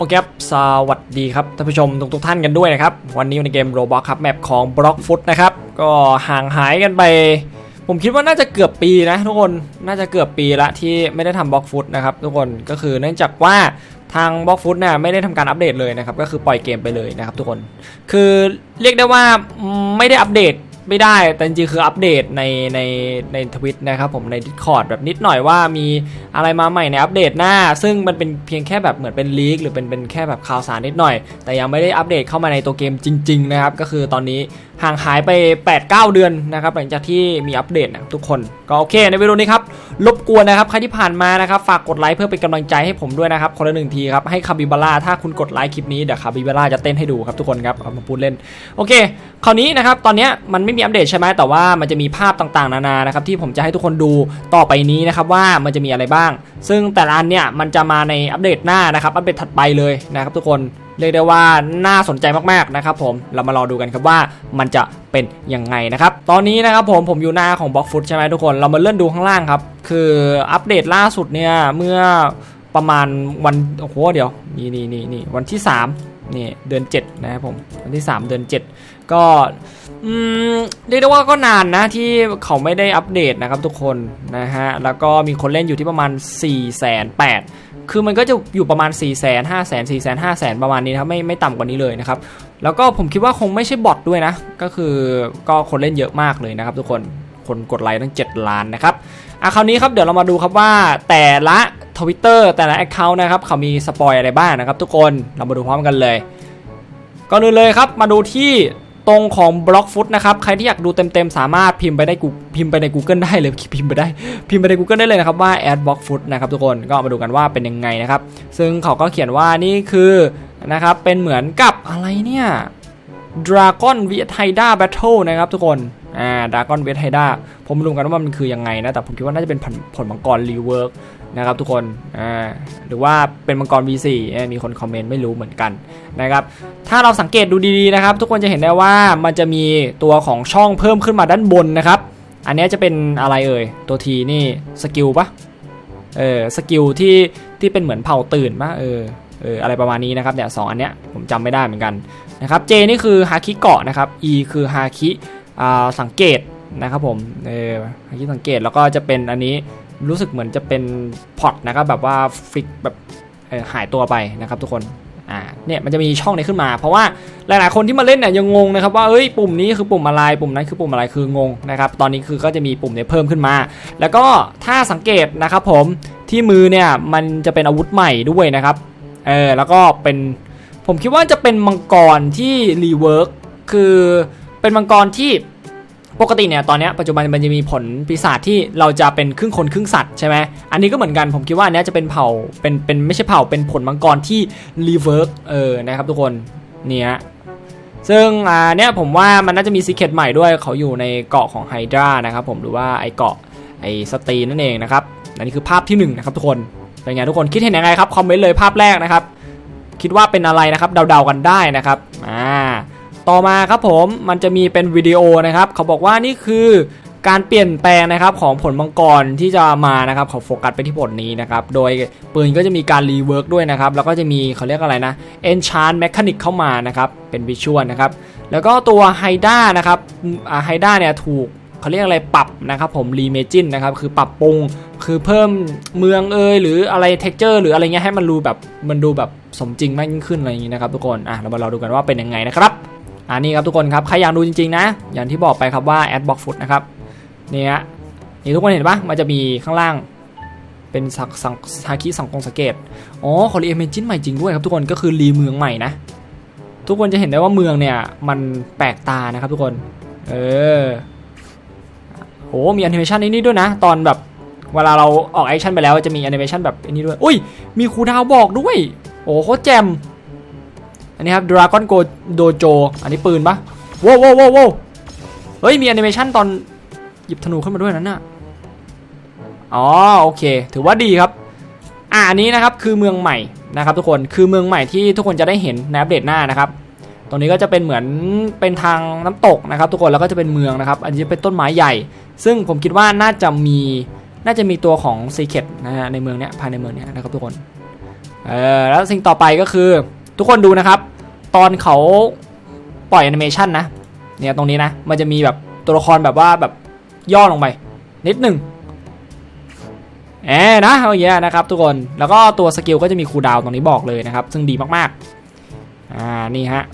โอเคครับสวัสดีครับท่านผู้ชมทุกทุกๆท่านกันด้วยนะครับ วันนี้ในเกม Roblox ครับแมปของ Blockfoot นะครับ ก็ห่างหายกันไป ผมคิดว่าน่าจะเกือบปีนะทุกคนน่าจะเกือบปีละที่ไม่ได้ทำ Blockfoot นะครับทุกคนก็คือเนื่องจากว่าทาง Blockfoot เนี่ยไม่ได้ทำการอัปเดตเลยนะครับก็คือปล่อยเกมไปเลยนะครับทุกคน คือเรียกได้ว่าไม่ได้อัปเดต ไม่ได้ แต่จริงๆคืออัปเดตในในในทวิตนะครับผมใน Discord แบบนิดหน่อยว่ามีอะไรมาใหม่ในอัปเดตหน้า ซึ่งมันเป็นเพียงแค่แบบเหมือนเป็นลีกหรือเป็นเป็นแค่แบบข่าวสารนิดหน่อย แต่ยังไม่ได้อัปเดตเข้ามาในตัวเกมจริง ๆ นะครับ ก็คือตอนนี้ ห่างหายไป 8-9 เดือนนะครับหลังจากที่มีอัปเดตนะทุกคนก็โอเค ในวิดีโอนี้ครับรบกวนนะครับใครที่ผ่านมานะครับฝากกดไลค์เพื่อเป็นกำลังใจให้ผมด้วยนะครับคนละหนึ่งทีครับให้คาบิบาร่าถ้าคุณกดไลค์คลิปนี้เดี๋ยวคาบิบาร่าจะเต้นให้ดูครับทุกคนครับเอามาพูดเล่นโอเค คราวนี้นะครับตอนนี้มันไม่มีอัปเดตใช่ไหมแต่ว่ามันจะมีภาพต่างๆ นานานะครับที่ผมจะให้ทุกคนดูต่อไปนี้นะครับว่ามันจะมีอะไรบ้าง ซึ่งแต่ละอันเนี่ยมันจะมาในอัปเดตหน้านะครับอัปเดตถัดไปเลยนะครับทุกคน เรียกได้ว่าน่าสนใจมากๆนะครับผมเรามารอดูกันครับว่ามันจะเป็นยังไงนะครับ ตอนนี้นะครับผมผมอยู่หน้าของ b l o c k f o o t ใช่ไหมทุกคนเรามาเลื่อนดูข้างล่างครับ คืออัปเดตล่าสุดเนี่ยเมื่อประมาณวันโอ้โหเดี๋ยวนี่นี่นี่นี่วันที่3นี่เดือน7นะครับผมวันที่ 3 เดือน 7 ก็อืมเรียกได้ว่าก็นานนะที่เขาไม่ได้อัปเดตนะครับทุกคนนะฮะแล้วก็มีคนเล่นอยู่ที่ประมาณ4 8 0 0 0 คือมันก็จะอยู่ประมาณ4 5 0 0 0 0 4 5 0 0 0 5 0 0 0 ประมาณนี้นะครับไม่ไม่ต่ำกว่านี้เลยนะครับ แล้วก็ผมคิดว่าคงไม่ใช่บอทด้วยนะ ก็คือก็คนเล่นเยอะมากเลยนะครับทุกคนคนกดไลค์ตั้ง 7 ล้านนะครับอะคราวนี้ครับเดี๋ยวเรามาดูครับว่าแต่ละทวิตเตอร์แต่ละ Account นะครับเขามีสปอยอะไรบ้างนะครับทุกคนเรามาดูพร้อมกันเลยก่อนอื่นเลยครับมาดูที่ ตรงของ Blockfoot นะครับ ใครที่อยากดูเต็มๆ สามารถพิมพ์ไปได้กูพิมพ์ไปใน Google ได้เลยพิมพ์ไปได้ พิมพ์ไปใน Google ได้เลยนะครับว่า Ad Blockfoot นะครับทุกคนก็มาดูกันว่าเป็นยังไงนะครับ ซึ่งเขาก็เขียนว่านี่คือนะครับเป็นเหมือนกับอะไรเนี่ย Dragon v i t i d a Battle นะครับทุกคน อ่า Dragon v i t i d a ผมไม่รู้กันว่ามันคือยังไงนะ แต่ผมคิดว่าน่าจะเป็นผลผลมังกร Rework นะครับทุกคนอ่าหรือว่าเป็นมังกร V4 มีคนคอมเมนต์ไม่รู้เหมือนกันนะครับถ้าเราสังเกตดูดีๆนะครับ ทุกคนจะเห็นได้ว่ามันจะมีตัวของช่องเพิ่มขึ้นมาด้านบนนะครับ อันนี้จะเป็นอะไรเอ่ยตัวทีนี่สกิลปะเออสกิลที่ที่เป็นเหมือนเผาตื่นปะเออเอออะไรประมาณนี้นะครับเนี่ยสองอันเนี้ยผมจำไม่ได้เหมือนกันนะครับ J นี่คือฮาคิเกาะนะครับ E คือฮาคิอ่าสังเกตนะครับผมเออฮาคิสังเกตแล้วก็จะเป็นอันนี้ รู้สึกเหมือนจะเป็นพอตนะครับแบบว่าฟิกแบบหายตัวไปนะครับทุกคนอ่าเนี่ยมันจะมีช่องนี้ขึ้นมา เพราะว่าหลายๆคนที่มาเล่นเนี่ยยังงงนะครับว่าเอ้ยปุ่มนี้คือปุ่มอะไรปุ่มนั้นคือปุ่มอะไรคืองงนะครับตอนนี้คือก็จะมีปุ่มเนี่ยเพิ่มขึ้นมา แล้วก็ถ้าสังเกตนะครับผมที่มือเนี่ยมันจะเป็นอาวุธใหม่ด้วยนะครับเออแล้วก็เป็นผมคิดว่าจะเป็นมังกรที่รีเวิร์กคือเป็นมังกรที่ ปกติเนี่ยตอนนี้ปัจจุบันมันจะมีผลปีศาจที่เราจะเป็นครึ่งคนครึ่งสัตว์ใช่ไหมอันนี้ก็เหมือนกันผมคิดว่าอันเนี้ยจะเป็นเผ่าเป็นเป็นไม่ใช่เผ่าเป็นผลมังกรที่รีเวิร์กเออนะครับทุกคนเนี่ยซึ่งอ่าเนี่ยผมว่ามันน่าจะมีซีเคตใหม่ด้วยเขาอยู่ในเกาะของไฮดรานะครับผมหรือว่าไอเกาะไอสตีนั่นเองนะครับอันนี้คือภาพที่หนึ่งนะครับทุกคนเป็นไงทุกคนคิดเห็นยังไงครับคอมเมนต์เลยภาพแรกนะครับคิดว่าเป็นอะไรนะครับเดาๆกันได้นะครับอ่า ต่อมาครับผมมันจะมีเป็นวิดีโอนะครับเขาบอกว่านี่คือการเปลี่ยนแปลงนะครับของผลมังกรที่จะมานะครับเขาโฟกัสไปที่ผลนี้นะครับ โดยปืนก็จะมีการรีเวิร์กด้วยนะครับ แล้วก็จะมีเขาเรียกอะไรนะ enchant mechanic เข้ามานะครับ เป็นวิชวลนะครับ แล้วก็ตัวไฮด้านะครับไฮด้าเนี่ยถูกเขาเรียกอะไรปรับนะครับผมรีเมจินนะครับคือปรับปรุงคือเพิ่มเมืองเอยหรืออะไรเท็กเจอร์หรืออะไรเงี้ยให้มันดูแบบมันดูแบบสมจริงมากยิ่งขึ้นอะไรอย่างนี้นะครับทุกคนอะเรามาเราดูกันว่าเป็นยังไงนะครับ อันนี้ครับทุกคนครับใครอยากดูจริงๆนะ อย่างที่บอกไปครับว่า a d b l o c k Foot นะครับเนี่ยนี่ทุกคนเห็นปะมันจะมีข้างล่างเป็นสักสังฮาคิสังกงสเกตอ๋อเขารีเอเมจินใหม่จริงด้วยครับทุกคนก็คือรีเมืองใหม่นะ ทุกคนจะเห็นได้ว่าเมืองเนี่ยมันแปลกตานะครับทุกคน เออโอ้มีแอนิเมชันนี้ด้วยนะ ตอนแบบเวลาเราออกแอคชั่นไปแล้วจะมีแอนิเมชันแบบนี้ด้วย อุ้ย มีครูดาวบอกด้วย โอ้โคตรแจม อันนี้ครับ Dragon Go Dojo อันนี้ปืนปะโว้วโว้วโว้วโว้เฮ้ย มีแอนิเมชันตอนหยิบธนูขึ้นมาด้วยนั้นน่ะ อ๋อ โอเค ถือว่าดีครับ อ่าอันนี้นะครับคือเมืองใหม่นะครับทุกคน คือเมืองใหม่ที่ทุกคนจะได้เห็นในอัปเดตหน้านะครับ ตรงนี้ก็จะเป็นเหมือนเป็นทางน้ำตกนะครับ ทุกคน แล้วก็จะเป็นเมืองนะครับ อันนี้เป็นต้นไม้ใหญ่ ซึ่งผมคิดว่าน่าจะมี น่าจะมีตัวของ Secret นะฮะในเมืองเนี้ยภายในเมืองเนี้ยนะครับทุกคน เออแล้วสิ่งต่อไปก็คือทุกคนดูนะครับ ตอนเขาปล่อยแอนิเมชันนะ เนี่ยตรงนี้นะ มันจะมีแบบตัวละครแบบว่าแบบย่อลงไป นิดหนึ่งแอบนะเอาอย่างเงี้นะครับทุกคน แล้วก็ตัวสกิลก็จะมีคูลดาวน์ตรงนี้บอกเลยนะครับ ซึ่งดีมากๆ อ่า นี่ฮะ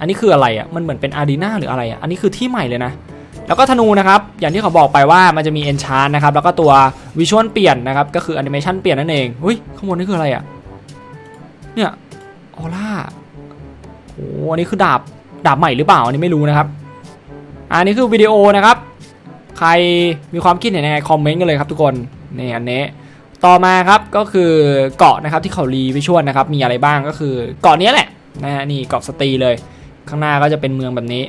อันนี้คืออะไรอะ มันเหมือนเป็นอารีนาหรืออะไรอะ อันนี้คือที่ใหม่เลยนะ แล้วก็ธนูนะครับ อย่างที่เขาบอกไปว่ามันจะมีเอนชานนะครับ แล้วก็ตัววิชวลเปลี่ยนนะครับ ก็คือแอนิเมชันเปลี่ยนนั่นเอง อุ้ยข้างบนนี่คืออะไรอะ เนี่ย ออร่า อ้อันนี้คือดาบดาบใหม่หรือเปล่าอันนี้ไม่รู้นะครับ อันนี้คือวิดีโอนะครับ ใครมีความคิดเห็นยังไงคอมเมนต์กันเลยครับทุกคนนี่อันนี้ต่อมาครับก็คือเกาะนะครับที่เขารีวิชวลนะครับมีอะไรบ้างก็คือเกาะนี้แหละนะฮะนี่เกาะสตีเลย ข้างหน้าก็จะเป็นเมืองแบบนี้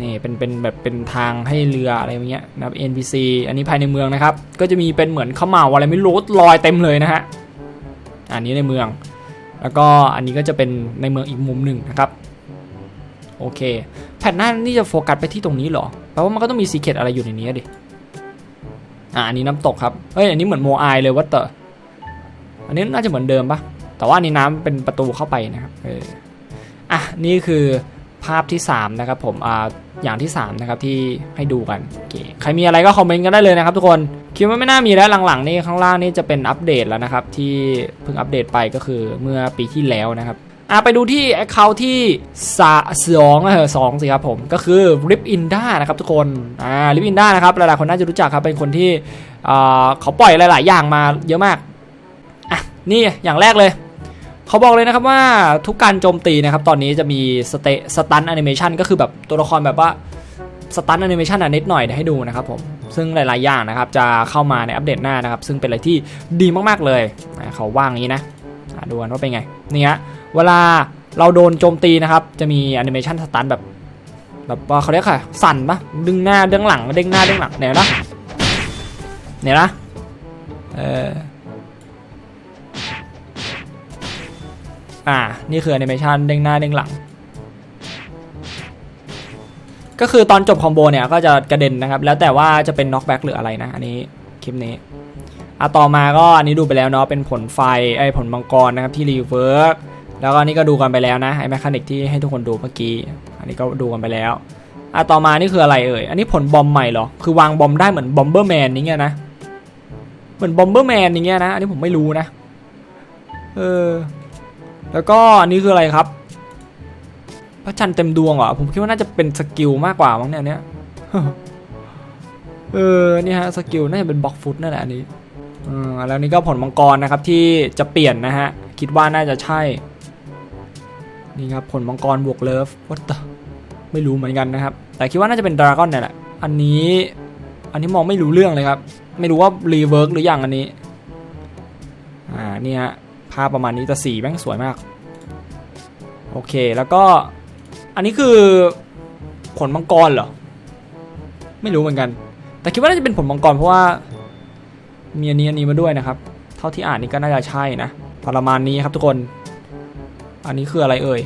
นี่เป็นเป็นแบบเป็นทางให้เรืออะไรอย่างเงี้ยนะครับ NPC อันนี้ภายในเมืองนะครับ ก็จะมีเป็นเหมือนข้าวเหมาอะไรไม่รู้ลอยเต็มเลยนะฮะอันนี้ในเมือง แล้วก็อันนี้ก็จะเป็นในเมืองอีกมุมหนึ่งนะครับโอเค แผ่นหน้านี่จะโฟกัสไปที่ตรงนี้เหรอแปลว่ามันก็ต้องมีสีเขตอะไรอยู่ในนี้ดิอ่าอันนี้น้ำตกครับเฮ้ยอันนี้เหมือนโมไอเลยวัตเตอร์อันนี้น่าจะเหมือนเดิมปะแต่ว่านนี้น้ำเป็นประตูเข้าไปนะครับเอออะนี่คือ ภาพที่ 3 นะครับผมอ่าอย่างที่ 3 นะครับที่ให้ดูกันโอเคใครมีอะไรก็คอมเมนต์กันได้เลยนะครับทุกคนคิดว่าไม่น่ามีแล้วหลังๆนี่ข้างล่างนี่จะเป็นอัปเดตแล้วนะครับ ที่เพิ่งอัปเดตไปก็คือเมื่อปีที่แล้วนะครับอะไปดูที่ Account ที่สองเออสองสิครับผมก็คือ Rip Inda นะครับทุกคนอ่า Rip Inda นะครับหลายๆคนน่าจะรู้จักครับเป็นคนที่อ่าเขาปล่อยหลาย ๆ อย่างมาเยอะมากอะนี่อย่างแรกเลย เขาบอกเลยนะครับว่าทุกการโจมตีนะครับตอนนี้จะมีสเตสตันแอนิเมชันก็คือแบบตัวละครแบบว่าสตันแอนิเมชันนิดหน่อยให้ดูนะครับผมซึ่งหลาย ๆ อย่างนะครับจะเข้ามาในอัปเดตหน้านะครับ ซึ่งเป็นอะไรที่ดีมาก ๆ เลยเขาว่างอย่างนี้นะอะดูกันว่าเป็นไงนี่ฮะเวลาเราโดนโจมตีนะครับ จะมีแอนิเมชันสตันแบบแบบว่าเขาเรียกค่ะสั่นปะดึงหน้าดึงหลังเด้งหน้าเด้งหลังเนี่ยนะเนี่ยนะเออ อ่า นี่คือแอนิเมชันเด้งหน้าเด้งหลัง ก็คือตอนจบคอมโบเนี่ยก็จะกระเด็นนะครับ แล้วแต่ว่าจะเป็นน็อกแบ็กหรืออะไรนะ อันนี้คลิปนี้อะต่อมาก็อันนี้ดูไปแล้วเนาะ เป็นผลไฟไอ้ผลมังกรนะครับที่รีเวิร์กแล้วก็นนี้ก็ดูกันไปแล้วนะไอแมคานิกที่ให้ทุกคนดูเมื่อกี้ อันนี้ก็ดูกันไปแล้วอะต่อมานี่คืออะไรเอ่ย อันนี้ผลบอมใหม่เหรอ คือวางบอมได้เหมือนบอมเบอร์แมนนี่เงี้ยนะ เหมือนบอมเบอร์แมนอย่างเงี้ยนะ อันนี้ผมไม่รู้นะ เออ แล้วก็อันนี้คืออะไรครับ พระจันทร์เต็มดวงเหรอ ผมคิดว่าน่าจะเป็นสกิลมากกว่ามั้งเนี่ยเนี้ยเออนี่ฮะสกิลน่าจะเป็นบล็อกฟุตนั่นแหละอันนี้อืมแล้วนี่ก็ผลมังกรนะครับที่จะเปลี่ยนนะฮะ คิดว่าน่าจะใช่ นี่ครับผลมังกรบวกเลิฟวัตไม่รู้เหมือนกันนะครับ แต่คิดว่าน่าจะเป็นดราก้อนนี่แหละ อันนี้ อันนี้มองไม่รู้เรื่องเลยครับ ไม่รู้ว่ารีเวิร์กหรือยังอันนี้ อ่านี่ฮะ ภาพประมาณนี้แต่สีแม่งสวยมาก โอเคแล้วก็อันนี้คือผลมังกรเหรอ ไม่รู้เหมือนกัน แต่คิดว่าน่าจะเป็นผลมังกรเพราะว่ามีอันนี้อันนี้มาด้วยนะครับ เท่าที่อ่านนี่ก็น่าจะใช่นะประมาณนี้ครับทุกคน อันนี้คืออะไรเอ่ย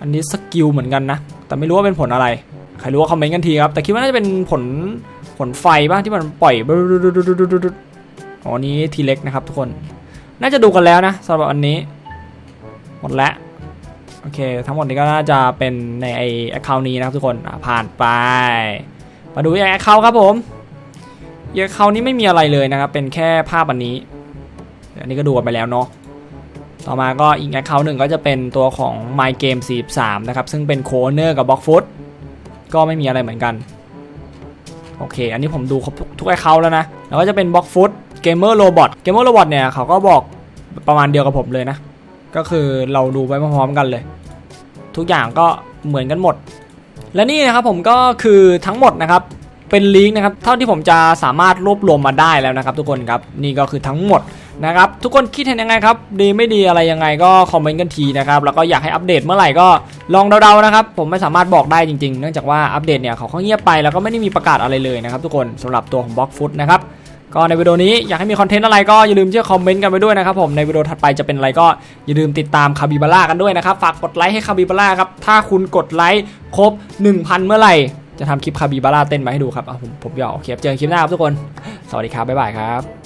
อันนี้สกิลเหมือนกันนะ แต่ไม่รู้ว่าเป็นผลอะไร ใครรู้ว่าคอมเมนต์กันทีครับ แต่คิดว่าน่าจะเป็นผลผลไฟบ้างที่มันปล่อยอ๋อนี้ทีเล็กนะครับทุกคน น่าจะดูกันแล้วนะสำหรับอันนี้ หมดแล้วโอเค ทั้งหมดนี้ก็น่าจะเป็นในไอแอคเคาท์นี้นะครับทุกคนผ่านไป มาดูแอคเคาท์ครับผมแอคเคาท์นี้ไม่มีอะไรเลยนะครับ เป็นแค่ภาพอันนี้ อันนี้ก็ดูกันไปแล้วเนาะต่อมาก็อีกแอคเคาท์หนึ่งก็จะเป็นตัวของ My Game 43 นะครับ ซึ่งเป็นโคเนอร์กับบล็อกฟุตก็ไม่มีอะไรเหมือนกัน โอเค อันนี้ผมดูทุกแอคเคาท์แล้วนะ แล้วก็จะเป็นบล็อกฟุตเกมเมอร์โรบอทเกมเมอร์โรบอทเนี่ยเขาก็บอก ประมาณเดียวกับผมเลยนะ ก็คือเราดูไปพร้อมๆกันเลย ทุกอย่างก็เหมือนกันหมด และนี่นะครับผมก็คือทั้งหมดนะครับเป็นลิงก์นะครับเท่าที่ผมจะสามารถรวบรวมมาได้แล้วนะครับ ทุกคนครับนี่ก็คือทั้งหมดนะครับ ทุกคนคิดเห็นยังไงครับ ดีไม่ดีอะไรยังไงก็คอมเมนต์กันทีนะครับ แล้วก็อยากให้อัปเดตเมื่อไหร่ก็ลองเดาๆนะครับ ผมไม่สามารถบอกได้จริงๆ เนื่องจากว่าอัปเดตเนี่ยเขาก็เงียบไปแล้วก็ไม่ได้มีประกาศอะไรเลยนะครับ ทุกคนสำหรับตัวของบล็อกฟุตนะครับ ก็ในวิดีโอนี้อยากให้มีคอนเทนต์อะไรก็อย่าลืมเชื่อคอมเมนต์กันไปด้วยนะครับผมในวิดีโอถัดไปจะเป็นอะไรก็อย่าลืมติดตามคาบิบาร่ากันด้วยนะครับฝากกดไลค์ให้คาบิบาร่าครับถ้าคุณกดไลค์ครบ 1,000 เมื่อไหร่จะทำคลิปคาบิบาร่าเต้นมาให้ดูครับผมผมหยอกโอเคครับเจอกันคลิปหน้าครับทุกคน สวัสดีครับบ๊ายบายครับ